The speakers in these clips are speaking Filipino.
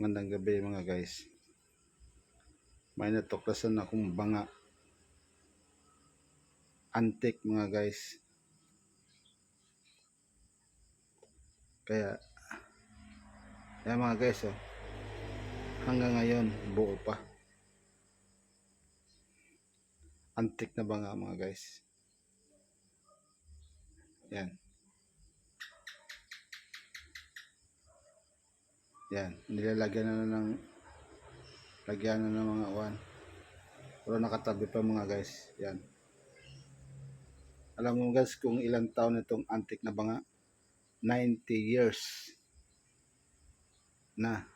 Magandang gabi mga guys. May natuklasan akong banga. Antik mga guys. Kaya, kaya mga guys oh, hanggang ngayon buo pa. Antik na banga mga guys. Yan. Yan, nilalagyan na ng lagyan na ng mga uwan. Pero nakatabi pa mga guys. Yan. Alam mo guys kung ilang taon itong antik na banga? 90 years na.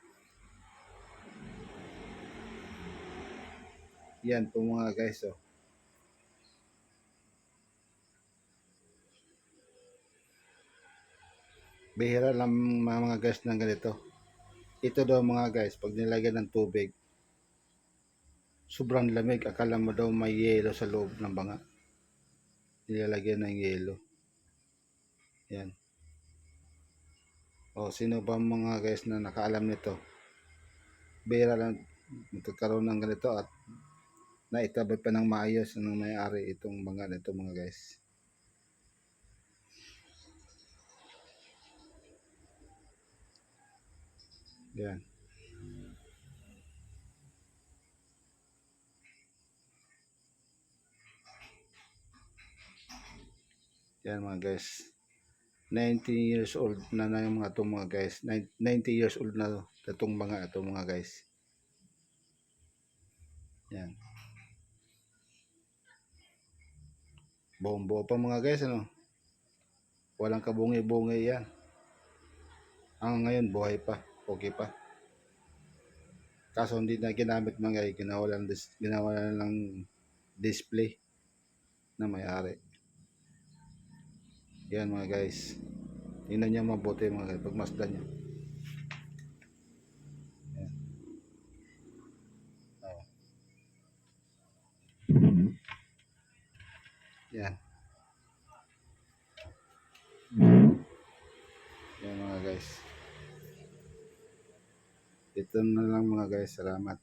Yan po mga guys oh. Bihira lang mga, mga guys ng ganito. Ito daw mga guys, pag nilagyan ng tubig, sobrang lamig. Akala mo daw may yelo sa loob ng banga. Nilalagyan ng yelo. Yan. O, sino ba mga guys na nakaalam nito? Bihira lang magkakaroon ng ganito at naitabi pa ng maayos ng may-ari itong mga nito mga guys. Yan. Yan mga guys. 90 years old na na yung mga itong mga guys. Nin- 90 years old na itong mga itong mga guys. Yan. Buong buo pa mga guys ano. Walang kabungi-bungi yan. Ang ngayon buhay pa. Okay pa. Kaso hindi na ginamit mga guys. Ginawa lang, ginawa lang display na may-ari. Yan mga guys. Tingnan niyo mabuti mga guys. Pagmasdan niyo. Yan. Oh. Yan. Yan mga guys. Ito na lang mga guys. Salamat.